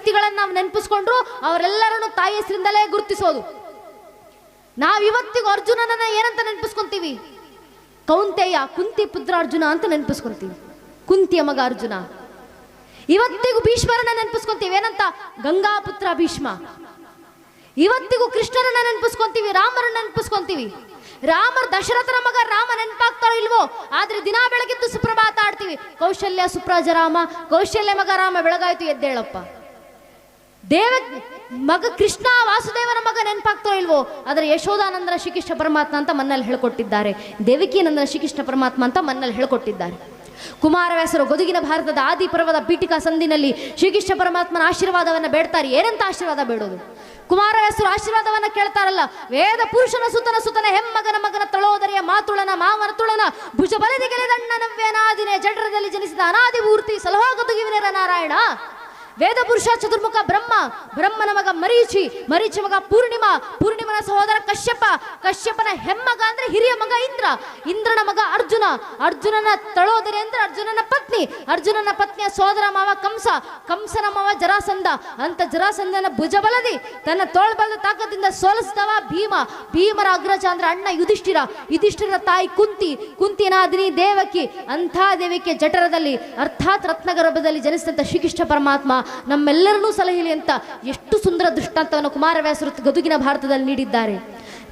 ವ್ಯಕ್ತಿಗಳನ್ನ ನಾವು ನೆನಪಿಸ್ಕೊಂಡ್ರು ಅವರೆಲ್ಲರನ್ನು ತಾಯಿ ಹೆಸರಿಂದಲೇ ಗುರುತಿಸೋದು. ನಾವ್ ಇವತ್ತಿಗೂ ಅರ್ಜುನನನ್ನ ಏನಂತ ನೆನಪಿಸ್ಕೊಂತೀವಿ? ಕೌಂತೆಯ ಕುಂತಿ ಪುತ್ರ ಅರ್ಜುನ ಅಂತ ನೆನಪಿಸ್ಕೊಂತೀವಿ. ಕುಂತಿಯ ಮಗ ಅರ್ಜುನ. ಇವತ್ತಿಗೂ ಭೀಷ್ಮರನ್ನ ನೆನಪಿಸ್ಕೊಂತೀವಿ. ಏನಂತ? ಗಂಗಾ ಪುತ್ರ ಭೀಷ್ಮ. ಇವತ್ತಿಗೂ ಕೃಷ್ಣರನ್ನ ನೆನಪಿಸ್ಕೊಂತೀವಿ, ರಾಮರನ್ನ ನೆನಪಿಸ್ಕೊಂತೀವಿ. ರಾಮರ ದಶರಥನ ಮಗ ರಾಮ ನೆನಪಾಗ್ತಾರೋ ಇಲ್ವೋ, ಆದ್ರೆ ದಿನಾ ಬೆಳಗಿದ್ದು ಸುಪ್ರಭಾತ ಆಡ್ತೀವಿ. ಕೌಶಲ್ಯ ಸುಪ್ರಾಜ ರಾಮ, ಕೌಶಲ್ಯ ಮಗ ರಾಮ ಬೆಳಗಾಯ್ತು ಎದ್ದೇಳಪ್ಪ. ದೇವ ಮಗ ಕೃಷ್ಣ ವಾಸುದೇವನ ಮಗ ನೆನಪಾಗ್ತೋ ಇಲ್ವೋ? ಆದರೆ ಯಶೋಧಾನಂದನ ಶ್ರೀಕೃಷ್ಣ ಪರಮಾತ್ಮ ಅಂತ ಮನ್ನಲ್ಲಿ ಹೇಳ್ಕೊಟ್ಟಿದ್ದಾರೆ. ದೇವಕಿನಂದನ ಶ್ರೀಕೃಷ್ಣ ಪರಮಾತ್ಮ ಅಂತ ಮನ್ನಲ್ಲಿ ಹೇಳ್ಕೊಟ್ಟಿದ್ದಾರೆ. ಕುಮಾರವ್ಯಾಸರು ಗದುಗಿನ ಭಾರತದ ಆದಿ ಪರ್ವದ ಪೀಠಿಕಾ ಸಂದಿನಲ್ಲಿ ಶ್ರೀಕೃಷ್ಣ ಪರಮಾತ್ಮನ ಆಶೀರ್ವಾದವನ್ನ ಬೇಡ್ತಾರೆ. ಏನಂತ ಆಶೀರ್ವಾದ ಬೇಡೋದು? ಕುಮಾರವ್ಯಾಸರು ಆಶೀರ್ವಾದವನ್ನ ಕೇಳ್ತಾರಲ್ಲ, ವೇದ ಪುರುಷನ ಸುತನ ಸುತನ ಹೆಮ್ಮಗನ ಮಗನ ತಳೋದರಿಯ ಮಾತುಳನ ಮಾವನ ತುಳನ ಭುಜ ಬಲದಿ ಗೆಲೆದಣ್ಣ ನವ್ಯನಾದಿನೇ ಜಠರದಲ್ಲಿ ಜನಿಸಿದ ಅನಾದಿ ಮೂರ್ತಿ ಸಲಹಾ ಗದುಗಿವಿನರ ನಾರಾಯಣ. ವೇದ ಪುರುಷ ಚತುರ್ಮುಖ ಬ್ರಹ್ಮ, ಬ್ರಹ್ಮನ ಮಗ ಮರೀಚಿ ಮರೀಚಿ ಮಗ ಪೂರ್ಣಿಮಾ, ಪೂರ್ಣಿಮನ ಸಹೋದರ ಕಶ್ಯಪ, ಕಶ್ಯಪನ ಹೆಮ್ಮಗ ಅಂದ್ರೆ ಹಿರಿಯ ಮಗ ಇಂದ್ರ, ಇಂದ್ರನ ಮಗ ಅರ್ಜುನ, ಅರ್ಜುನನ ತಳೋದರಿ ಅಂದ್ರೆ ಅರ್ಜುನನ ಪತ್ನಿ, ಅರ್ಜುನನ ಪತ್ನಿಯ ಸೋದರ ಮಾವ ಕಂಸ, ಕಂಸನ ಮಾವ ಜರಾಸಂಧ, ಅಂತ ಜರಾಸಂಧನ ಭುಜಬಲದಿ ತನ್ನ ತೋಳ್ಬಲದ ತಾಕದಿಂದ ಸೋಲಿಸಿದವ ಭೀಮ, ಭೀಮರ ಅಗ್ರಜ ಅಂದ್ರೆ ಅಣ್ಣ ಯುಧಿಷ್ಠಿರ ಯುಧಿಷ್ಠಿರ ತಾಯಿ ಕುಂತಿ, ಕುಂತಿನಾದಿನಿ ದೇವಕಿ ಅಂಥ ದೇವಿಕೆ ಜಠರದಲ್ಲಿ, ಅರ್ಥಾತ್ ರತ್ನಗರ್ಭದಲ್ಲಿ ಜನಿಸಿದಂಥ ಶ್ರೀಕೃಷ್ಣ ಪರಮಾತ್ಮ ನಮ್ಮೆಲ್ಲರನ್ನೂ ಸಲಹಿಲಿ ಅಂತ ಎಷ್ಟು ಸುಂದರ ದೃಷ್ಟಾಂತವನ್ನು ಕುಮಾರವ್ಯಾಸರು ಗದುಗಿನ ಭಾರತದಲ್ಲಿ ನೀಡಿದ್ದಾರೆ.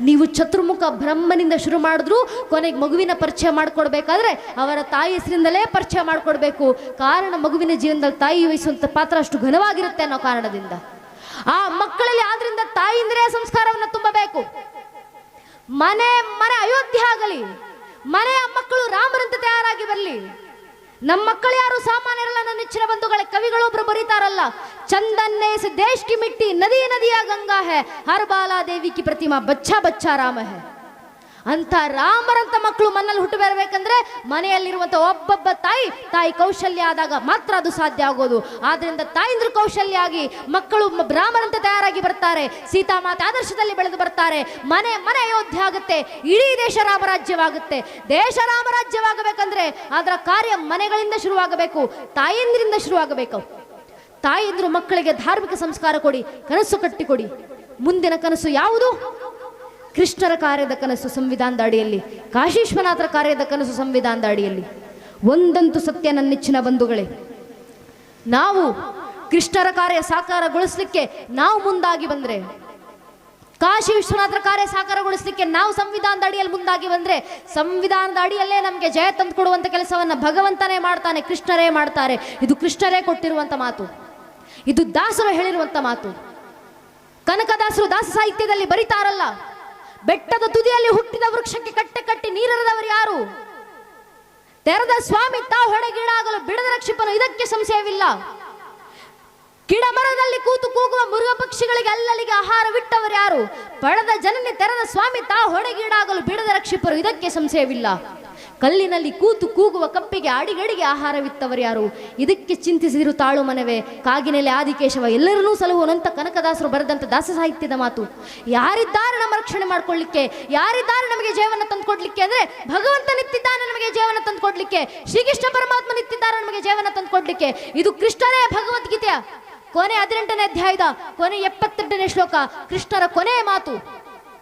ನೀವು ಚತುರ್ಮುಖ ಬ್ರಹ್ಮನಿಂದ ಶುರು ಮಾಡಿದ್ರು ಕೊನೆಗೆ ಮಗುವಿನ ಪರಿಚಯ ಮಾಡಿಕೊಡ್ಬೇಕಾದ್ರೆ ಅವರ ತಾಯಿ ಹೆಸರಿಂದಲೇ ಪರಿಚಯ ಮಾಡಿಕೊಡ್ಬೇಕು. ಕಾರಣ ಮಗುವಿನ ಜೀವನದಲ್ಲಿ ತಾಯಿ ವಹಿಸುವಂಥ ಪಾತ್ರ ಅಷ್ಟು ಘನವಾಗಿರುತ್ತೆ ಅನ್ನೋ ಕಾರಣದಿಂದ. ಆ ಮಕ್ಕಳಲ್ಲಿ ಆದ್ರಿಂದ ತಾಯಿಂದ್ರೇ ಸಂಸ್ಕಾರವನ್ನು ತುಂಬಬೇಕು. ಮನೆ ಮನೆ ಅಯೋಧ್ಯೆ ಆಗಲಿ, ಮನೆಯ ಮಕ್ಕಳು ರಾಮರಂತೆ ತಯಾರಾಗಿ ಬರಲಿ. ನಮ್ಮ ಮಕ್ಕಳು ಯಾರು ಸಾಮಾನ್ಯರಲ್ಲ? ನನ್ನ ನೆಚ್ಚಿನ ಬಂಧುಗಳೇ, ಕವಿಗಳೊಬ್ರು ಬರೀತಾರಲ್ಲ. ಚಂದನ್ನೇ ದೇಶ್ ಕಿ ಮಿಟ್ಟಿ ನದಿ ನದಿಯ ಗಂಗಾ ಹೇ. ಹರ್ ಬಾಲಾ ದೇವಿ ಕಿ ಪ್ರತಿಮಾ ಬಚ್ಚಾ ಬಚ್ಚಾ ರಾಮ ಹೇ. ಅಂತ ರಾಮರಂತ ಮಕ್ಕಳು ಮನಲ್ಲಿ ಹುಟ್ಟು ಬರಬೇಕಂದ್ರೆ ಮನೆಯಲ್ಲಿರುವಂತ ಒಬ್ಬೊಬ್ಬ ತಾಯಿ ತಾಯಿ ಕೌಶಲ್ಯ ಆದಾಗ ಮಾತ್ರ ಅದು ಸಾಧ್ಯ ಆಗೋದು. ಆದ್ದರಿಂದ ತಾಯಿಂದ್ರ ಕೌಶಲ್ಯ ಆಗಿ ಮಕ್ಕಳು ರಾಮರಂತೆ ತಯಾರಾಗಿ ಬರ್ತಾರೆ. ಸೀತಾಮಾತೆ ಆದರ್ಶದಲ್ಲಿ ಬೆಳೆದು ಬರ್ತಾರೆ. ಮನೆ ಮನೆ ಅಯೋಧ್ಯೆ ಆಗುತ್ತೆ. ಇಡೀ ದೇಶ ರಾಮರಾಜ್ಯವಾಗುತ್ತೆ. ದೇಶ ರಾಮರಾಜ್ಯವಾಗಬೇಕಂದ್ರೆ ಅದರ ಕಾರ್ಯ ಮನೆಗಳಿಂದ ಶುರುವಾಗಬೇಕು, ತಾಯಂದ್ರಿಂದ ಶುರುವಾಗಬೇಕು. ತಾಯಂದ್ರು ಮಕ್ಕಳಿಗೆ ಧಾರ್ಮಿಕ ಸಂಸ್ಕಾರ ಕೊಡಿ, ಕನಸು ಕಟ್ಟಿಕೊಡಿ. ಮುಂದಿನ ಕನಸು ಯಾವುದು? ಕೃಷ್ಣರ ಕಾರ್ಯದ ಕನಸು ಸಂವಿಧಾನದ ಅಡಿಯಲ್ಲಿ ಕಾಶೀಶ್ವನಾಥರ ಕಾರ್ಯದ ಕನಸು ಸಂವಿಧಾನದ ಅಡಿಯಲ್ಲಿ ಒಂದಂತೂ ಸತ್ಯ ನನ್ನ ನೆಚ್ಚಿನ ಬಂಧುಗಳೇ. ನಾವು ಕೃಷ್ಣರ ಕಾರ್ಯ ಸಾಕಾರಗೊಳಿಸ್ಲಿಕ್ಕೆ ನಾವು ಮುಂದಾಗಿ ಬಂದರೆ ಕಾಶಿ ವಿಶ್ವನಾಥರ ಕಾರ್ಯ ಸಾಕಾರಗೊಳಿಸ್ಲಿಕ್ಕೆ ನಾವು ಸಂವಿಧಾನದ ಅಡಿಯಲ್ಲಿ ಮುಂದಾಗಿ ಬಂದರೆ ಸಂವಿಧಾನದ ಅಡಿಯಲ್ಲೇ ನಮಗೆ ಜಯ ತಂದುಕೊಡುವಂತ ಕೆಲಸವನ್ನು ಭಗವಂತನೇ ಮಾಡ್ತಾನೆ, ಕೃಷ್ಣರೇ ಮಾಡ್ತಾರೆ. ಇದು ಕೃಷ್ಣರೇ ಕೊಟ್ಟಿರುವಂಥ ಮಾತು. ಇದು ದಾಸರು ಹೇಳಿರುವಂಥ ಮಾತು. ಕನಕದಾಸರು ದಾಸ ಸಾಹಿತ್ಯದಲ್ಲಿ ಬರಿತಾರಲ್ಲ. ಬೆಟ್ಟದ ತುದಿಯಲ್ಲಿ ಹುಟ್ಟಿದ ವೃಕ್ಷಕ್ಕೆ ಕಟ್ಟೆ ಕಟ್ಟಿ ನೀರದವರು ಯಾರು? ತೆರೆದ ಸ್ವಾಮಿ ತಾವು ಹೊಡೆಗೀಡಾಗಲು ಬಿಡದ ರಕ್ಷಿಪನು ಇದಕ್ಕೆ ಸಂಶಯವಿಲ್ಲ. ಗಿಡ ಮರದಲ್ಲಿ ಕೂತು ಕೂಗುವ ಮೃಗ ಪಕ್ಷಿಗಳಿಗೆ ಅಲ್ಲಲ್ಲಿಗೆ ಆಹಾರವಿಟ್ಟವರು ಯಾರು? ಪಡೆದ ಜನನಿ ತೆರೆದ ಸ್ವಾಮಿ ತಾ ಹೊಡೆಗೀಡಾಗಲು ಬಿಡದ ರಕ್ಷಿಪರು ಇದಕ್ಕೆ ಸಂಶಯವಿಲ್ಲ. ಕಲ್ಲಿನಲ್ಲಿ ಕೂತು ಕೂಗುವ ಕಪ್ಪಿಗೆ ಅಡಿಗಡಿಗೆ ಆಹಾರವಿತ್ತವರು ಯಾರು? ಇದಕ್ಕೆ ಚಿಂತಿಸಿದಿರು ತಾಳು ಮನವೆ. ಕಾಗಿನೆಲೆ ಆದಿಕೇಶವ ಎಲ್ಲರನ್ನೂ ಸಲಹುವನಂತ ಕನಕದಾಸರು ಬರೆದಂತ ದಾಸ ಸಾಹಿತ್ಯದ ಮಾತು. ಯಾರಿದ್ದಾರೆ ನಮ್ಮ ರಕ್ಷಣೆ ಮಾಡ್ಕೊಳ್ಳಿಕ್ಕೆ? ಯಾರಿದ್ದಾರೆ ನಮಗೆ ಜೀವನ ತಂದುಕೊಡ್ಲಿಕ್ಕೆ? ಅಂದ್ರೆ ಭಗವಂತ ನಿಂತಿದ್ದಾನೆ ನಮಗೆ ಜೀವನ ತಂದುಕೊಡ್ಲಿಕ್ಕೆ? ಶ್ರೀಕೃಷ್ಣ ಪರಮಾತ್ಮ ನಿಂತಿದ್ದಾರೆ ನಮಗೆ ಜೀವನ ತಂದುಕೊಡ್ಲಿಕ್ಕೆ? ಇದು ಕೃಷ್ಣನೇ ಭಗವದ್ಗೀತೆಯ ಕೊನೆ ಹದಿನೆಂಟನೇ ಅಧ್ಯಾಯದ ಕೊನೆ ಎಪ್ಪತ್ತೆಂಟನೇ ಶ್ಲೋಕ. ಕೃಷ್ಣರ ಕೊನೆಯ ಮಾತು.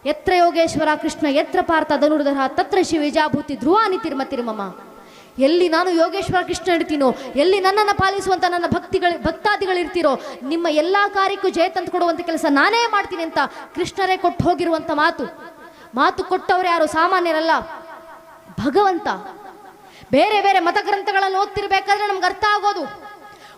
ಎತ್ರ ಯೋಗೇಶ್ವರ, ಕೃಷ್ಣ, ಎತ್ರ ಪಾರ್ಥ, ಧನುರ್ಧರ, ತತ್ರ ಶಿವಿಜಾಭೂತಿ ಧ್ರುವಾನಿ ತಿರ್ಮ ತಿರ್ಮಮ. ಎಲ್ಲಿ ನಾನು ಯೋಗೇಶ್ವರ, ಕೃಷ್ಣ ಇಡ್ತೀನೋ ಎಲ್ಲಿ ನನ್ನನ್ನು ಪಾಲಿಸುವಂಥ ನನ್ನ ಭಕ್ತಿಗಳ, ಭಕ್ತಾದಿಗಳಿರ್ತೀರೋ, ನಿಮ್ಮ ಎಲ್ಲ ಕಾರ್ಯಕ್ಕೂ ಜಯ ತಂದು ಕೊಡುವಂಥ ಕೆಲಸ ನಾನೇ ಮಾಡ್ತೀನಿ ಅಂತ ಕೃಷ್ಣರೇ ಕೊಟ್ಟು ಹೋಗಿರುವಂಥ ಮಾತು. ಮಾತು ಕೊಟ್ಟವರು ಯಾರು? ಸಾಮಾನ್ಯರಲ್ಲ. ಭಗವಂತ. ಬೇರೆ ಬೇರೆ ಮತಗ್ರಂಥಗಳನ್ನು ಓದ್ತಿರ್ಬೇಕಾದ್ರೆ ನಮ್ಗೆ ಅರ್ಥ ಆಗೋದು.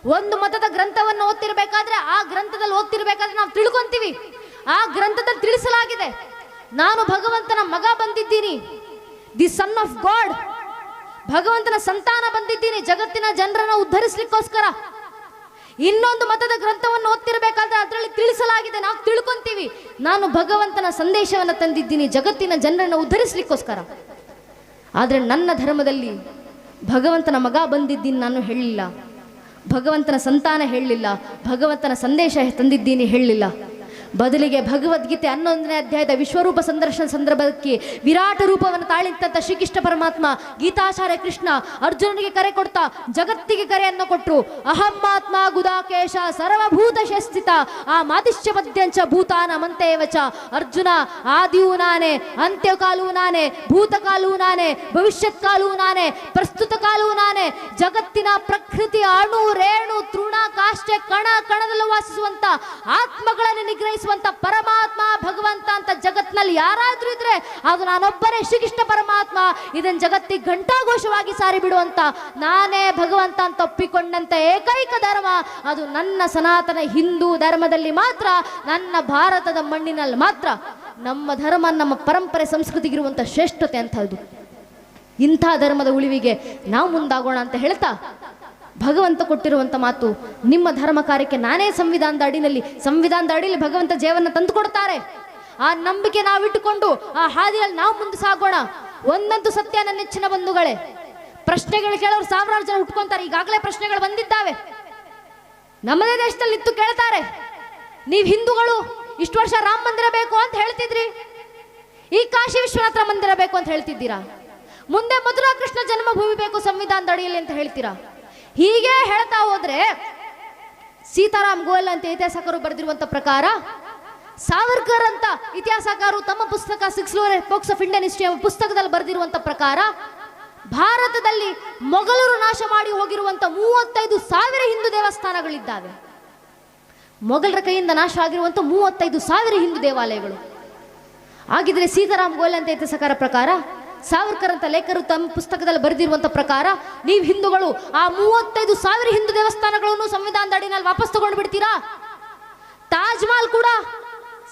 ಒಂದು ಮತದ ಗ್ರಂಥವನ್ನು ಓದ್ತಿರ್ಬೇಕಾದ್ರೆ ಆ ಗ್ರಂಥದಲ್ಲಿ ಓದ್ತಿರ್ಬೇಕಾದ್ರೆ ನಾವು ತಿಳ್ಕೊಂತೀವಿ. ಆ ಗ್ರಂಥದಲ್ಲಿ ತಿಳಿಸಲಾಗಿದೆ. ನಾನು ಭಗವಂತನ ಮಗ ಬಂದಿದ್ದೀನಿ. ದಿ ಸನ್ ಆಫ್ ಗಾಡ್ ಭಗವಂತನ ಸಂತಾನ ಬಂದಿದ್ದೀನಿ. ಜಗತ್ತಿನ ಜನರನ್ನು ಉದ್ಧರಿಸ್ಲಿಕ್ಕೋಸ್ಕರ. ಇನ್ನೊಂದು ಮತದ ಗ್ರಂಥವನ್ನು ಓದ್ತಿರ್ಬೇಕಾದ್ರೆ ಅದರಲ್ಲಿ ತಿಳಿಸಲಾಗಿದೆ. ನಾವು ತಿಳ್ಕೊಂತೀವಿ. ನಾನು ಭಗವಂತನ ಸಂದೇಶವನ್ನು ತಂದಿದ್ದೀನಿ. ಜಗತ್ತಿನ ಜನರನ್ನು ಉದ್ಧರಿಸ್ಲಿಕ್ಕೋಸ್ಕರ. ಆದರೆ ನನ್ನ ಧರ್ಮದಲ್ಲಿ ಭಗವಂತನ ಮಗ ಬಂದಿದ್ದೀನಿ ನಾನು ಹೇಳಲಿಲ್ಲ. ಭಗವಂತನ ಸಂತಾನ ಹೇಳಲಿಲ್ಲ. ಭಗವಂತನ ಸಂದೇಶ ತಂದಿದ್ದೀನಿ ಹೇಳಲಿಲ್ಲ. ಬದಲಿಗೆ ಭಗವದ್ಗೀತೆ ಹನ್ನೊಂದನೇ ಅಧ್ಯಾಯದ ವಿಶ್ವರೂಪ ಸಂದರ್ಶನ ಸಂದರ್ಭಕ್ಕೆ ವಿರಾಟ ರೂಪವನ್ನು ತಾಳಿಂತಂತ ಶ್ರೀಕೃಷ್ಣ ಪರಮಾತ್ಮ ಗೀತಾಚಾರ್ಯ ಕೃಷ್ಣ ಅರ್ಜುನನಿಗೆ ಕರೆ ಕೊಡ್ತಾ ಜಗತ್ತಿಗೆ ಕರೆಯನ್ನು ಕೊಟ್ಟರು ಅಹಮ್ಮಾತ್ಮ ಗುದಾಕೇಶ ಸರ್ವಭೂತ ಶಸ್ತಿತ ಆ ಮಾದಿಶ್ಯ ಮದ್ಯಂಚ ಭೂತಾನ ಮಂತೇವಚ. ಅರ್ಜುನ, ಆದಿಯೂ ನಾನೇ ಅಂತ್ಯಕಾಲೂ ನಾನೇ ಭೂತಕಾಲೂ ನಾನೇ ಭವಿಷ್ಯತ್ ಕಾಲೂ ನಾನೇ ಪ್ರಸ್ತುತ ಕಾಲೂ ನಾನೇ, ಜಗತ್ತಿನ ಪ್ರಕೃತಿ ಅಣು ರೇಣು ತೃಣ ಕಾಷ್ಟೆ ಕಣ ಕಣದಲ್ಲೂ ವಾಸಿಸುವಂತ ಆತ್ಮಗಳನ್ನು ನಿಗ್ರಹಿಸುವಂತ ಪರಮಾತ್ಮ, ಭಗವಂತ ಅಂತ ಜಗತ್ನಲ್ಲಿ ಯಾರಾದ್ರೂ ಇದ್ರೆ ಅದು ನಾನೊಬ್ಬರೇ ಶ್ರೀಕೃಷ್ಣ ಪರಮಾತ್ಮ. ಇದನ್ ಜಗತ್ತಿಗೆ ಘಂಟಾಘೋಷವಾಗಿ ಸಾರಿ ಬಿಡುವಂತ ನಾನೇ ಭಗವಂತ ಅಂತ ಒಪ್ಪಿಕೊಂಡಂತ ಏಕೈಕ ಧರ್ಮ. ಅದು ನನ್ನ ಸನಾತನ ಹಿಂದೂ ಧರ್ಮದಲ್ಲಿ ಮಾತ್ರ, ನನ್ನ ಭಾರತದ ಮಣ್ಣಿನಲ್ಲಿ ಮಾತ್ರ. ನಮ್ಮ ಧರ್ಮ, ನಮ್ಮ ಪರಂಪರೆ, ಸಂಸ್ಕೃತಿಗಿರುವಂತ ಶ್ರೇಷ್ಠತೆ ಅಂತ ಅದು. ಇಂಥ ಧರ್ಮದ ಉಳಿವಿಗೆ ನಾವು ಮುಂದಾಗೋಣ ಅಂತ ಹೇಳ್ತಾ ಭಗವಂತ ಕೊಟ್ಟಿರುವಂಥ ಮಾತು ನಿಮ್ಮ ಧರ್ಮ ಕಾರ್ಯಕ್ಕೆ ನಾನೇ ಸಂವಿಧಾನದ ಅಡಿನಲ್ಲಿ ಸಂವಿಧಾನದ ಅಡಿಯಲ್ಲಿ ಭಗವಂತ ಜೀವನ ತಂದು ಕೊಡ್ತಾರೆ ಆ ನಂಬಿಕೆ ನಾವು ಇಟ್ಟುಕೊಂಡು ಆ ಹಾದಿಯಲ್ಲಿ ನಾವು ಮುಂದೆ ಸಾಗೋಣ. ಒಂದಂತೂ ಸತ್ಯ ನನ್ನ ನೆಚ್ಚಿನ ಬಂಧುಗಳೇ. ಪ್ರಶ್ನೆಗಳು ಕೇಳೋರು ಸಾವಿರಾರು ಜನ ಉಟ್ಕೊಂತಾರೆ. ಈಗಾಗಲೇ ಪ್ರಶ್ನೆಗಳು ಬಂದಿದ್ದಾವೆ. ನಮ್ಮದೇ ದೇಶದಲ್ಲಿ ಇತ್ತು ಕೇಳ್ತಾರೆ. ನೀವು ಹಿಂದೂಗಳು, ಇಷ್ಟು ವರ್ಷ ರಾಮ ಮಂದಿರ ಬೇಕು ಅಂತ ಹೇಳ್ತಿದ್ರಿ. ಈ ಕಾಶಿ ವಿಶ್ವನಾಥ ಮಂದಿರ ಬೇಕು ಅಂತ ಹೇಳ್ತಿದ್ದೀರಾ? ಮುಂದೆ ಮಧುರಾ ಕೃಷ್ಣ ಜನ್ಮಭೂಮಿ ಬೇಕು ಸಂವಿಧಾನದ ಅಡಿಯಲ್ಲಿ ಅಂತ ಹೇಳ್ತೀರಾ? ಹೀಗೆ ಹೇಳ್ತಾ ಹೋದ್ರೆ ಸೀತಾರಾಮ್ ಗೋಯಲ್ ಅಂತ ಇತಿಹಾಸಕರು ಬರೆದಿರುವಂತ ಪ್ರಕಾರ ಸಾವರ್ಕರ್ ಅಂತ ಇತಿಹಾಸಕಾರರು ತಮ್ಮ ಪುಸ್ತಕ six box of Indian history ಪುಸ್ತಕದಲ್ಲಿ ಬರೆದಿರುವಂತ ಪ್ರಕಾರ ಭಾರತದಲ್ಲಿ ಮೊಘಲರು ನಾಶ ಮಾಡಿ ಹೋಗಿರುವಂತ ಮೂವತ್ತೈದು ಸಾವಿರ ಹಿಂದೂ ದೇವಸ್ಥಾನಗಳಿದ್ದಾವೆ. ಮೊಘಲರ ಕೈಯಿಂದ ನಾಶ ಆಗಿರುವಂತ ಮೂವತ್ತೈದು ಸಾವಿರ ಹಿಂದೂ ದೇವಾಲಯಗಳು. ಆಗಿದ್ರೆ ಸೀತಾರಾಮ್ ಗೋಯಲ್ ಅಂತ ಇತಿಹಾಸಕಾರ ಪ್ರಕಾರ ಸಾವರ್ಕರ್ ಅಂತ ಲೇಖರು ತಮ್ಮ ಪುಸ್ತಕದಲ್ಲಿ ಬರೆದಿರುವಂತ ಪ್ರಕಾರ, ನೀವು ಹಿಂದೂಗಳು, ಆ ಮೂವತ್ತೈದು ಸಾವಿರ ಹಿಂದೂ ದೇವಸ್ಥಾನಗಳನ್ನು ಸಂವಿಧಾನದ ಅಡಿನಲ್ಲಿ ವಾಪಸ್ ತಗೊಂಡು ಬಿಡ್ತೀರಾ ತಾಜ್ ಮಹಲ್ ಕೂಡ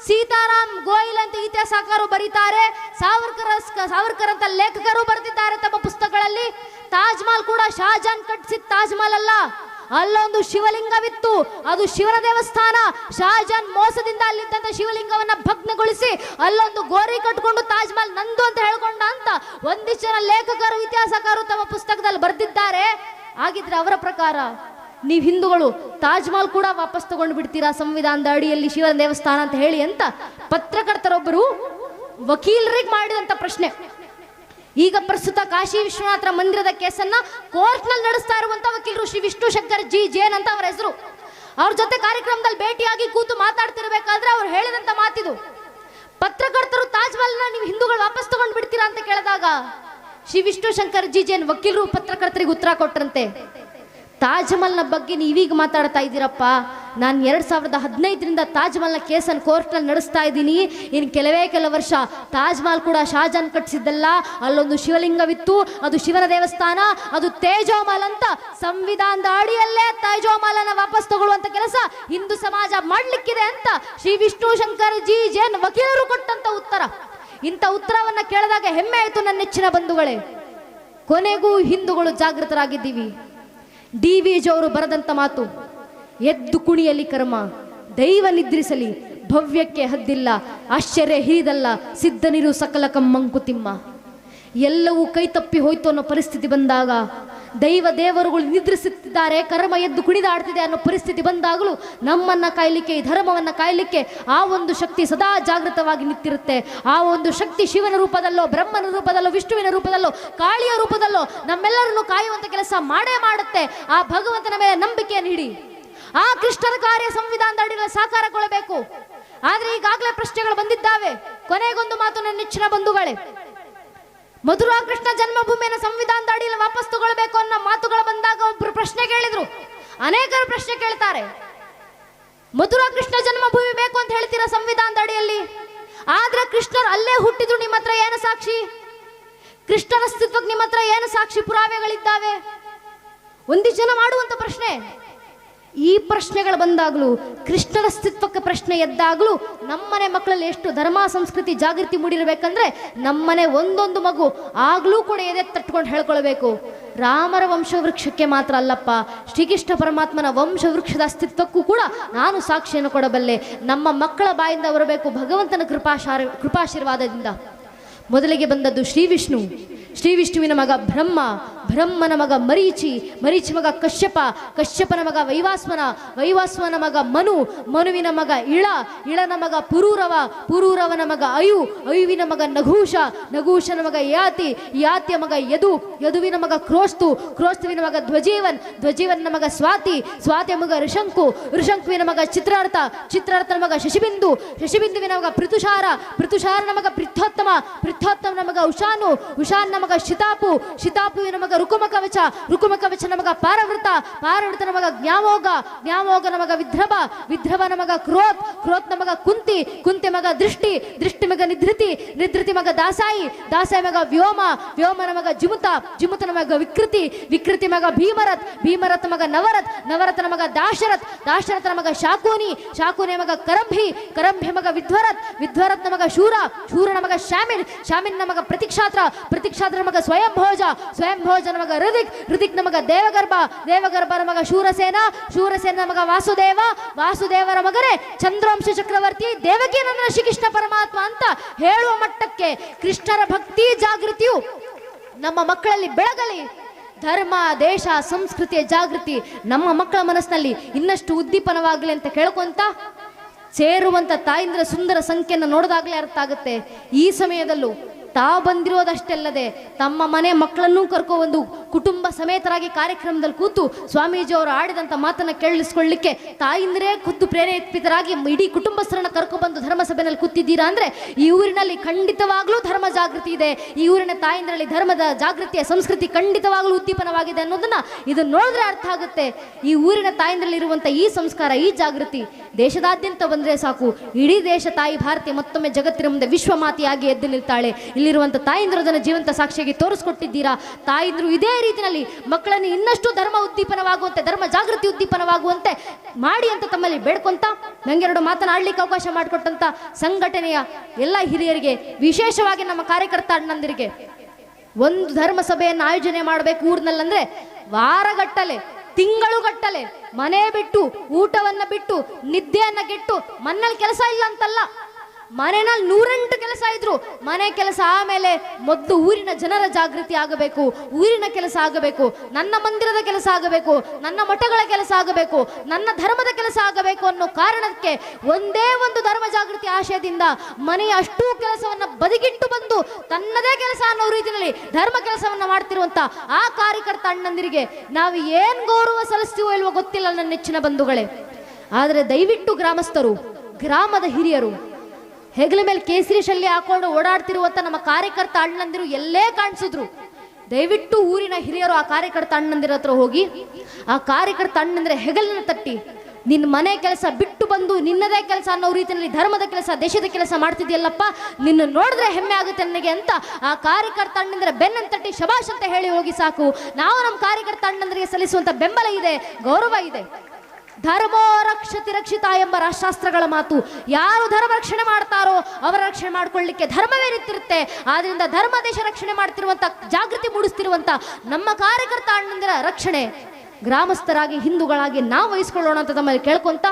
ಸೀತಾರಾಮ್ ಗೋಯಲ್ ಅಂತ ಇತಿಹಾಸಕಾರರು ಬರೀತಾರೆ, ಸಾವರ್ಕರ್ ಸಾವರ್ಕರ್ ಅಂತ ಲೇಖಕರು ಬರೆದಿದ್ದಾರೆ ತಮ್ಮ ಪುಸ್ತಕಗಳಲ್ಲಿ. ತಾಜ್ ಮಹಲ್ ಕೂಡ ಶಾಜಾನ್ ಕಟ್ಟಿಸಿದ ತಾಜ್ ಮಹಲ್ ಅಲ್ಲ. ಅಲ್ಲೊಂದು ಶಿವಲಿಂಗವಿತ್ತು. ಅದು ಶಿವನ ದೇವಸ್ಥಾನ. ಶಾಜಾನ್ ಮೋಸದಿಂದ ಅಲ್ಲಿದ್ದಂತ ಶಿವಲಿಂಗವನ್ನ ಭಗ್ನಗೊಳಿಸಿ ಅಲ್ಲೊಂದು ಗೋರಿ ಕಟ್ಕೊಂಡು ತಾಜ್ ಮಹಲ್ ನಂದು ಅಂತ ಹೇಳ್ಕೊಂಡ ಅಂತ ಒಂದಿಷ್ಟು ಜನ ಲೇಖಕರು, ಇತಿಹಾಸಕಾರರು ತಮ್ಮ ಪುಸ್ತಕದಲ್ಲಿ ಬರೆದಿದ್ದಾರೆ. ಆಗಿದ್ರೆ ಅವರ ಪ್ರಕಾರ ನೀವು ಹಿಂದೂಗಳು ತಾಜ್ ಮಹಲ್ ಕೂಡ ವಾಪಸ್ ತಗೊಂಡು ಬಿಡ್ತೀರಾ ಸಂವಿಧಾನದ ಅಡಿಯಲ್ಲಿ ಶಿವನ ದೇವಸ್ಥಾನ ಅಂತ ಹೇಳಿ ಅಂತ ಪತ್ರಕರ್ತರೊಬ್ಬರು ವಕೀಲರಿಗೆ ಮಾಡಿದಂತ ಪ್ರಶ್ನೆ. ಈಗ ಪ್ರಸ್ತುತ ಕಾಶಿ ವಿಶ್ವನಾಥರ ಮಂದಿರದ ಕೇಸನ್ನ ಕೋರ್ಟ್ನಲ್ಲಿ ನಡೆಸ್ತಾ ಇರುವಂತ ವಕೀಲರು ಶ್ರೀ ವಿಷ್ಣು ಶಂಕರ್ ಜಿ ಜೇನ್ ಅಂತ ಅವರ ಹೆಸರು. ಅವ್ರ ಜೊತೆ ಕಾರ್ಯಕ್ರಮದಲ್ಲಿ ಭೇಟಿಯಾಗಿ ಕೂತು ಮಾತಾಡ್ತಿರ್ಬೇಕಾದ್ರೆ ಅವ್ರು ಹೇಳಿದಂತ ಮಾತಿದು. ಪತ್ರಕರ್ತರು ತಾಜ್ ಮಹಲ್ನ ನೀವು ಹಿಂದೂಗಳು ವಾಪಸ್ ತಗೊಂಡ್ ಬಿಡ್ತೀರಾ ಅಂತ ಕೇಳಿದಾಗ, ಶ್ರೀ ವಿಷ್ಣು ಶಂಕರ್ ಜಿ ಜೇನ್ ವಕೀಲರು ಪತ್ರಕರ್ತರಿಗೆ ಉತ್ತರ ಕೊಟ್ರಂತೆ. ತಾಜ್ ಮಹಲ್ನ ಬಗ್ಗೆ ನೀವೀಗ ಮಾತಾಡ್ತಾ ಇದ್ದೀರಪ್ಪ. ನಾನು ಎರಡು ಸಾವಿರದ ಹದಿನೈದರಿಂದ ತಾಜ್ ಮಹಲ್ನ ಕೇಸನ್ನು ಕೋರ್ಟ್ನಲ್ಲಿ ನಡೆಸ್ತಾ ಇದ್ದೀನಿ. ಇನ್ನು ಕೆಲವೇ ಕೆಲ ವರ್ಷ ತಾಜ್ ಮಹಲ್ ಕೂಡ ಶಾಜಾನ್ ಕಟ್ಟಿಸಿದ್ದಲ್ಲ. ಅಲ್ಲೊಂದು ಶಿವಲಿಂಗವಿತ್ತು, ಅದು ಶಿವನ ದೇವಸ್ಥಾನ, ಅದು ತೇಜೋಮಾಲ್ ಅಂತ ಸಂವಿಧಾನದ ಅಡಿಯಲ್ಲೇ ತೇಜೋಮಲನ ವಾಪಸ್ ತಗೊಳ್ಳುವಂಥ ಕೆಲಸ ಹಿಂದೂ ಸಮಾಜ ಮಾಡಲಿಕ್ಕಿದೆ ಅಂತ ಶ್ರೀ ವಿಷ್ಣು ಶಂಕರ್ ಜಿ ಜೇನ್ ವಕೀಲರು ಕೊಟ್ಟಂತ ಉತ್ತರ. ಇಂಥ ಉತ್ತರವನ್ನು ಕೇಳಿದಾಗ ಹೆಮ್ಮೆ ಆಯಿತು ನನ್ನ ನೆಚ್ಚಿನ ಬಂಧುಗಳೇ. ಕೊನೆಗೂ ಹಿಂದೂಗಳು ಜಾಗೃತರಾಗಿದ್ದೀವಿ. ಡಿ ವಿ ಜಿ ಅವರು ಬರೆದಂಥ ಮಾತು ಎದ್ದು ಕುಣಿಯಲಿ ಕರ್ಮ. ದೈವ ನಿದ್ರಿಸಲಿ, ಭವ್ಯಕ್ಕೆ ಹದ್ದಿಲ್ಲ, ಆಶ್ಚರ್ಯ ಹಿರಿದಲ್ಲ, ಸಿದ್ಧನಿರು ಸಕಲ ಕಮ್ಮಂಕುತಿಮ್ಮ ಎಲ್ಲವೂ ಕೈತಪ್ಪಿ ಹೋಯ್ತು ಅನ್ನೋ ಪರಿಸ್ಥಿತಿ ಬಂದಾಗ, ದೈವ ದೇವರುಗಳು ನಿದ್ರಿಸುತ್ತಿದ್ದಾರೆ, ಕರ್ಮ ಎದ್ದು ಕುಣಿದಾಡ್ತಿದೆ ಅನ್ನೋ ಪರಿಸ್ಥಿತಿ ಬಂದಾಗಲೂ ನಮ್ಮನ್ನ ಕಾಯಲಿಕ್ಕೆ, ಈ ಧರ್ಮವನ್ನ ಕಾಯಲಿಕ್ಕೆ ಆ ಒಂದು ಶಕ್ತಿ ಸದಾ ಜಾಗೃತವಾಗಿ ನಿಂತಿರುತ್ತೆ. ಆ ಒಂದು ಶಕ್ತಿ ಶಿವನ ರೂಪದಲ್ಲೋ, ಬ್ರಹ್ಮನ ರೂಪದಲ್ಲೋ, ವಿಷ್ಣುವಿನ ರೂಪದಲ್ಲೋ, ಕಾಳಿಯ ರೂಪದಲ್ಲೋ, ನಮ್ಮೆಲ್ಲರನ್ನು ಕಾಯುವಂತ ಕೆಲಸ ಮಾಡೇ ಮಾಡುತ್ತೆ. ಆ ಭಗವಂತನ ಮೇಲೆ ನಂಬಿಕೆಯನ್ನು ಹಿಡಿ. ಆ ಕೃಷ್ಣನ ಕಾರ್ಯ ಸಂವಿಧಾನದ ಅಡಿಯಲ್ಲಿ ಸಾಕಾರಗೊಳ್ಳಬೇಕು. ಆದ್ರೆ ಈಗಾಗಲೇ ಪ್ರಶ್ನೆಗಳು ಬಂದಿದ್ದಾವೆ. ಕೊನೆಗೊಂದು ಮಾತು ನನ್ನ ನೆಚ್ಚಿನ ಬಂಧುಗಳೇ. ಮಧುರಾ ಕೃಷ್ಣ ಜನ್ಮಭೂಮಿಯನ್ನು ಸಂವಿಧಾನದ ಅಡಿಯಲ್ಲಿ ವಾಪಸ್ ತಗೊಳ್ಬೇಕು ಅನ್ನೋ ಮಾತುಗಳು ಬಂದಾಗ ಒಬ್ರು ಪ್ರಶ್ನೆ ಕೇಳಿದ್ರು. ಅನೇಕರು ಪ್ರಶ್ನೆ ಕೇಳ್ತಾರೆ. ಮಧುರಾ ಕೃಷ್ಣ ಜನ್ಮಭೂಮಿ ಬೇಕು ಅಂತ ಹೇಳ್ತೀರಾ ಸಂವಿಧಾನದ ಅಡಿಯಲ್ಲಿ? ಆದ್ರೆ ಕೃಷ್ಣರು ಅಲ್ಲೇ ಹುಟ್ಟಿದ್ರು ನಿಮ್ಮ ಹತ್ರ ಏನು ಸಾಕ್ಷಿ? ಕೃಷ್ಣನ ಅಸ್ತಿತ್ವಕ್ಕೆ ನಿಮ್ಮ ಹತ್ರ ಏನು ಸಾಕ್ಷಿ ಪುರಾವೆಗಳಿದ್ದಾವೆ? ಒಂದಿಷ್ಟು ಜನ ಮಾಡುವಂತ ಪ್ರಶ್ನೆ. ಈ ಪ್ರಶ್ನೆಗಳು ಬಂದಾಗಲೂ ಕೃಷ್ಣನ ಅಸ್ತಿತ್ವಕ್ಕೆ ಪ್ರಶ್ನೆ ಎದ್ದಾಗಲೂ ನಮ್ಮನೆ ಮಕ್ಕಳಲ್ಲಿ ಎಷ್ಟು ಧರ್ಮ, ಸಂಸ್ಕೃತಿ ಜಾಗೃತಿ ಮೂಡಿರಬೇಕಂದ್ರೆ ನಮ್ಮನೆ ಒಂದೊಂದು ಮಗು ಆಗಲೂ ಕೂಡ ಎದೆ ತಟ್ಕೊಂಡು ಹೇಳ್ಕೊಳ್ಬೇಕು. ರಾಮರ ವಂಶವೃಕ್ಷಕ್ಕೆ ಮಾತ್ರ ಅಲ್ಲಪ್ಪ, ಶ್ರೀಕೃಷ್ಣ ಪರಮಾತ್ಮನ ವಂಶವೃಕ್ಷದ ಅಸ್ತಿತ್ವಕ್ಕೂ ಕೂಡ ನಾನು ಸಾಕ್ಷಿಯನ್ನು ಕೊಡಬಲ್ಲೆ. ನಮ್ಮ ಮಕ್ಕಳ ಬಾಯಿಂದ ಬರಬೇಕು ಭಗವಂತನ ಕೃಪಾಶಾರ, ಕೃಪಾಶೀರ್ವಾದದಿಂದ. ಮೊದಲಿಗೆ ಬಂದದ್ದು ಶ್ರೀ ವಿಷ್ಣು. ಶ್ರೀ ವಿಷ್ಣುವಿನ ಮಗ ಬ್ರಹ್ಮ ಬ್ರಹ್ಮನ ಮಗ ಮರೀಚಿ ಮರೀಚಿ ಮಗ ಕಶ್ಯಪ, ಕಶ್ಯಪನ ಮಗ ವೈವಾಸ್ವನ ವೈವಾಸ್ವನ ಮಗ ಮನು, ಮನುವಿನ ಮಗ ಇಳ, ಇಳನ ಮಗ ಪುರೂರವ, ಪುರೂರವನ ಮಗ ಅಯು, ಅಯುವಿನ ಮಗ ನಘೂಷ, ನಘೂಷನ ಮಗ ಯಾತಿ, ಯಾತಿಯ ಮಗ ಯದು, ಯದುವಿನ ಮಗ ಕ್ರೋಸ್ತು, ಕ್ರೋಸ್ತುವಿನ ಮಗ ಧ್ವಜೀವನ್ ಧ್ವಜೀವನ ಮಗ ಸ್ವಾತಿ, ಸ್ವಾತಿಯ ಮಗ ಋಷಂಕು, ಋಷಂಕುವಿನ ಮಗ ಚಿತ್ರಾರ್ಥ, ಚಿತ್ರಾರ್ಥನ ಮಗ ಶಶಿಬಿಂದು, ಶಶಿಬಿಂದುವಿನ ಮಗ ಪೃಥುಷಾರ, ಪೃಥುಷಾರನ ಮಗ ಪೃಥೋತ್ತಮ ಪೃಥೋತ್ತಮನ ಮಗ ಉಷಾನು ಉಷಾನ್ ಮಗ ಶಿತಾಪು, ಶಿತಾಪುವಿನ ಮಗ ರುಕುಮ ಕವಚ ರುಕುಮ ಕವಚನ ಮಗ ಪಾರವೃತ ಪಾರವೃತನ ಮಗ ಜ್ಞಾಮೋಗ ಜ್ಞಾಮೋಗನ ಮಗ ವಿಧ್ರಭ ವಿಧ್ರಭನ ಮಗ ಕ್ರೋತ್ ಕ್ರೋತ್ನ ಮಗ ಕುಂತಿ ಕುಂತಿ ಮಗ ದೃಷ್ಟಿ ದೃಷ್ಟಿ ಮಗ ನಿಧೃತಿ ನಿಧೃತಿ ಮಗ ದಾಸಾಯಿ ದಾಸಾಯಿ ಮಗ ವ್ಯೋಮ ವ್ಯೋಮನ ಮಗ ಜಿಮುತ ಜಿಮುತನ ಮಗ ವಿಕೃತಿ ವಿಕೃತಿ ಮಗ ಭೀಮರಥ್ ಭೀಮರಥ್ ಮಗ ನವರಥ್ ನವರಥನ ಮಗ ದಾಶರಥ್ ದಾಶರಥನ ಮಗ ಶಾಕೂನಿ ಶಾಕೂನಿಯ ಮಗ ಕರಂಭಿ ಕರಂಭಿ ಮಗ ವಿಧ್ವರಥ್ ವಿಧ್ವರಥನ ಮಗ ಶೂರ ಶೂರನ ಮಗ ಶಾಮಿನ್ ಶಾಮಿನ್ನ ಮಗ ಪ್ರತಿಕ್ಷಾತ್ರ ಪ್ರತಿಕ್ಷಾತ್ರನ ಮಗ ಸ್ವಯಂ ಭೋಜ ಸ್ವಯಂ ನಮಗ ಮಗ ಹೃದಿಕ್ ನಮಗ ದೇವಗರ್ಭ ದೇವಗರ್ಭ ಮಗ ಶೂರಸೇನ ಶೂರಸೇನ ಮಗ ವಾಸುದೇವ, ವಾಸುದೇವರ ಮಗನೇ ಚಂದ್ರವಂಶ ಚಕ್ರವರ್ತಿ ದೇವಕಿ ನನ್ನ ಶ್ರೀಕೃಷ್ಣ ಪರಮಾತ್ಮ ಅಂತ ಹೇಳುವ ಮಟ್ಟಕ್ಕೆ ಕೃಷ್ಣರ ಭಕ್ತಿ ಜಾಗೃತಿಯು ನಮ್ಮ ಮಕ್ಕಳಲ್ಲಿ ಬೆಳಗಲಿ. ಧರ್ಮ, ದೇಶ, ಸಂಸ್ಕೃತಿಯ ಜಾಗೃತಿ ನಮ್ಮ ಮಕ್ಕಳ ಮನಸ್ಸಿನಲ್ಲಿ ಇನ್ನಷ್ಟು ಉದ್ದೀಪನವಾಗಲಿ ಅಂತ ಕೇಳ್ಕೊಂತ ಸೇರುವಂತ ತಾಯಿಂದ್ರ ಸುಂದರ ಸಂಖ್ಯೆಯನ್ನು ನೋಡಿದಾಗಲೇ ಅರ್ಥ ಆಗುತ್ತೆ. ಈ ಸಮಯದಲ್ಲೂ ತಾ ಬಂದಿರೋದಷ್ಟೇ ಅಲ್ಲದೆ ತಮ್ಮ ಮನೆ ಮಕ್ಕಳನ್ನೂ ಕರ್ಕೊಬಂದು ಕುಟುಂಬ ಸಮೇತರಾಗಿ ಕಾರ್ಯಕ್ರಮದಲ್ಲಿ ಕೂತು ಸ್ವಾಮೀಜಿ ಅವರು ಆಡಿದಂಥ ಮಾತನ್ನ ಕೇಳಿಸ್ಕೊಳ್ಳಿಕ್ಕೆ ತಾಯಿಂದರೇ ಖುದ್ದು ಪ್ರೇರೇಪಿತರಾಗಿ ಇಡೀ ಕುಟುಂಬಸ್ಥರನ್ನ ಕರ್ಕೊಬಂದು ಧರ್ಮಸಭೆಯಲ್ಲಿ ಕೂತಿದ್ದೀರಾ ಅಂದ್ರೆ ಈ ಊರಿನಲ್ಲಿ ಖಂಡಿತವಾಗ್ಲೂ ಧರ್ಮ ಜಾಗೃತಿ ಇದೆ. ಈ ಊರಿನ ತಾಯಿಂದ್ರಲ್ಲಿ ಧರ್ಮದ ಜಾಗೃತಿಯ ಸಂಸ್ಕೃತಿ ಖಂಡಿತವಾಗ್ಲೂ ಉದ್ದೀಪನವಾಗಿದೆ ಅನ್ನೋದನ್ನ ಇದನ್ನು ನೋಡಿದ್ರೆ ಅರ್ಥ ಆಗುತ್ತೆ. ಈ ಊರಿನ ತಾಯಿಂದ್ರಲ್ಲಿ ಇರುವಂತ ಈ ಸಂಸ್ಕಾರ, ಈ ಜಾಗೃತಿ ದೇಶದಾದ್ಯಂತ ಬಂದ್ರೆ ಸಾಕು. ಇಡೀ ದೇಶ ತಾಯಿ ಭಾರತಿ ಮತ್ತೊಮ್ಮೆ ಜಗತ್ತಿನ ಮುಂದೆ ವಿಶ್ವಮಾತೆಯಾಗಿ ಎದ್ದು ನಿಲ್ತಾಳೆ. ಇಲ್ಲಿರುವಂತ ತಾಯಿಂದ್ರು ಅದನ್ನು ಜೀವಂತ ಸಾಕ್ಷಿಯಾಗಿ ತೋರಿಸ್ಕೊಟ್ಟಿದ್ದೀರಾ? ತಾಯಿಂದ್ರು ಇದೇ ರೀತಿಯಲ್ಲಿ ಮಕ್ಕಳನ್ನು ಇನ್ನಷ್ಟು ಧರ್ಮ ಉದ್ದೀಪನವಾಗುವಂತೆ, ಧರ್ಮ ಜಾಗೃತಿ ಉದ್ದೀಪನವಾಗುವಂತೆ ಮಾಡಿ ಅಂತ ತಮ್ಮಲ್ಲಿ ಬೇಡ್ಕೊಂತ ನಂಗೆರಡು ಮಾತನಾಡ್ಲಿಕ್ಕೆ ಅವಕಾಶ ಮಾಡಿಕೊಟ್ಟಂಥ ಸಂಘಟನೆಯ ಎಲ್ಲ ಹಿರಿಯರಿಗೆ, ವಿಶೇಷವಾಗಿ ನಮ್ಮ ಕಾರ್ಯಕರ್ತ ಅಣ್ಣಂದಿರಿಗೆ ಒಂದು ಧರ್ಮ ಸಭೆಯನ್ನು ಆಯೋಜನೆ ಮಾಡಬೇಕು ಊರಿನಲ್ಲಂದ್ರೆ ವಾರಗಟ್ಟಲೆ, ತಿಂಗಳುಗಟ್ಟಲೆ ಮನೆ ಬಿಟ್ಟು ಊಟವನ್ನ ಬಿಟ್ಟು ನಿದ್ದೆಯನ್ನ ಗೆಟ್ಟು ಮನೇಲಿ ಕೆಲಸ ಇಲ್ಲ ಅಂತಲ್ಲ. ಮನೆಯಲ್ಲಿ ನೂರೆಂಟು ಕೆಲಸ ಇದ್ರು. ಮನೆ ಕೆಲಸ ಆಮೇಲೆ ಮೊದಲು ಊರಿನ ಜನರ ಜಾಗೃತಿ ಆಗಬೇಕು, ಊರಿನ ಕೆಲಸ ಆಗಬೇಕು, ನನ್ನ ಮಂದಿರದ ಕೆಲಸ ಆಗಬೇಕು, ನನ್ನ ಮಠಗಳ ಕೆಲಸ ಆಗಬೇಕು, ನನ್ನ ಧರ್ಮದ ಕೆಲಸ ಆಗಬೇಕು ಅನ್ನೋ ಕಾರಣಕ್ಕೆ ಒಂದೇ ಒಂದು ಧರ್ಮ ಜಾಗೃತಿ ಆಶಯದಿಂದ ಮನೆಯ ಅಷ್ಟೂ ಕೆಲಸವನ್ನು ಬದಿಗಿಟ್ಟು ಬಂದು ತನ್ನದೇ ಕೆಲಸ ಅನ್ನೋ ರೀತಿಯಲ್ಲಿ ಧರ್ಮ ಕೆಲಸವನ್ನು ಮಾಡ್ತಿರುವಂತ ಆ ಕಾರ್ಯಕರ್ತ ಅಣ್ಣಂದಿರಿಗೆ ನಾವು ಏನ್ ಗೌರವ ಸಲ್ಲಿಸ್ತೀವೋ ಇಲ್ವೋ ಗೊತ್ತಿಲ್ಲ ನನ್ನ ನೆಚ್ಚಿನ ಬಂಧುಗಳೇ. ಆದರೆ ದಯವಿಟ್ಟು ಗ್ರಾಮಸ್ಥರು, ಗ್ರಾಮದ ಹಿರಿಯರು ಹೆಗಲ ಮೇಲೆ ಕೇಸರಿ ಶಲ್ಯ ಹಾಕೊಂಡು ಓಡಾಡ್ತಿರುವಂತ ನಮ್ಮ ಕಾರ್ಯಕರ್ತ ಅಣ್ಣಂದಿರು ಎಲ್ಲೇ ಕಾಣಿಸಿದ್ರು. ದಯವಿಟ್ಟು ಊರಿನ ಹಿರಿಯರು ಆ ಕಾರ್ಯಕರ್ತ ಅಣ್ಣಂದಿರ ಹತ್ರ ಹೋಗಿ, ಆ ಕಾರ್ಯಕರ್ತ ಅಣ್ಣಂದ್ರೆ ಹೆಗಲನ್ನ ತಟ್ಟಿ ನಿನ್ನ ಮನೆ ಕೆಲಸ ಬಿಟ್ಟು ಬಂದು ನಿನ್ನದೇ ಕೆಲಸ ಅನ್ನೋ ರೀತಿಯಲ್ಲಿ ಧರ್ಮದ ಕೆಲಸ, ದೇಶದ ಕೆಲಸ ಮಾಡ್ತಿದ್ಯಲ್ಲಪ್ಪ, ನಿನ್ನ ನೋಡಿದ್ರೆ ಹೆಮ್ಮೆ ಆಗುತ್ತೆ ನನಗೆ ಅಂತ ಆ ಕಾರ್ಯಕರ್ತ ಅಣ್ಣಂದ್ರೆ ಬೆನ್ನನ್ನು ತಟ್ಟಿ ಶಬಾಷ್ ಅಂತ ಹೇಳಿ ಹೋಗಿ ಸಾಕು. ನಾವು ನಮ್ಮ ಕಾರ್ಯಕರ್ತ ಅಣ್ಣಂದ್ರಿಗೆ ಸಲ್ಲಿಸುವಂತ ಬೆಂಬಲ ಇದೆ, ಗೌರವ ಇದೆ. ಧರ್ಮೋ ರಕ್ಷತಿ ರಕ್ಷಿತ ಎಂಬ ರಾಷ್ಟ್ರಾಸ್ತ್ರಗಳ ಮಾತು. ಯಾರು ಧರ್ಮ ರಕ್ಷಣೆ ಮಾಡ್ತಾರೋ ಅವರ ರಕ್ಷಣೆ ಮಾಡ್ಕೊಳ್ಳಿಕ್ಕೆ ಧರ್ಮವೇ ನಿಂತಿರುತ್ತೆ. ಆದ್ರಿಂದ ಧರ್ಮ ದೇಶ ರಕ್ಷಣೆ ಮಾಡ್ತಿರುವಂತ, ಜಾಗೃತಿ ಮೂಡಿಸ್ತಿರುವಂತ ನಮ್ಮ ಕಾರ್ಯಕರ್ತ ಅಣ್ಣಂದಿರ ರಕ್ಷಣೆ. ಗ್ರಾಮಸ್ಥರಾಗಿ, ಹಿಂದೂಗಳಾಗಿ ನಾವು ವಹಿಸ್ಕೊಳ್ಳೋಣ ಅಂತ ತಮ್ಮಲ್ಲಿ ಕೇಳ್ಕೊಂತ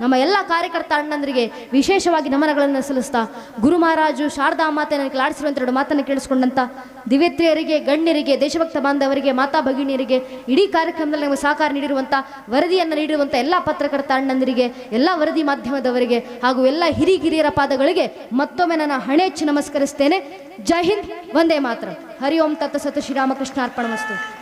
ನಮ್ಮ ಎಲ್ಲ ಕಾರ್ಯಕರ್ತ ಅಣ್ಣಂದರಿಗೆ ವಿಶೇಷವಾಗಿ ನಮನಗಳನ್ನು ಸಲ್ಲಿಸ್ತಾ, ಗುರು ಮಹಾರಾಜು ಶಾರದಾ ಮಾತೆ ನನಗೆ ಲಾಡಿಸಿರುವಂತ ಎರಡು ಮಾತನ್ನು ಕೇಳಿಸ್ಕೊಂಡಂತ, ದಿವ್ಯತ್ರಿಯರಿಗೆ, ಗಣ್ಯರಿಗೆ, ದೇಶಭಕ್ತ ಬಾಂಧವರಿಗೆ, ಮಾತಾ ಭಗಿಣಿಯರಿಗೆ, ಇಡೀ ಕಾರ್ಯಕ್ರಮದಲ್ಲಿ ನಮಗೆ ಸಹಕಾರ ನೀಡಿರುವಂಥ ವರದಿಯನ್ನು ನೀಡಿರುವಂಥ ಎಲ್ಲ ಪತ್ರಕರ್ತ ಅಣ್ಣಂದರಿಗೆ, ಎಲ್ಲ ವರದಿ ಮಾಧ್ಯಮದವರಿಗೆ ಹಾಗೂ ಎಲ್ಲ ಹಿರಿಗಿರಿಯರ ಪಾದಗಳಿಗೆ ಮತ್ತೊಮ್ಮೆ ನನ್ನ ಹಣೆ ಹೆಚ್ಚು ನಮಸ್ಕರಿಸ್ತೇನೆ. ಜೈ ಹಿಂದ್, ವಂದೇ ಮಾತ್ರ. ಹರಿ ಓಂ ತತ್ತ ಸತ ಶ್ರೀರಾಮಕೃಷ್ಣ ಅರ್ಪಣ ಮಸ್ತು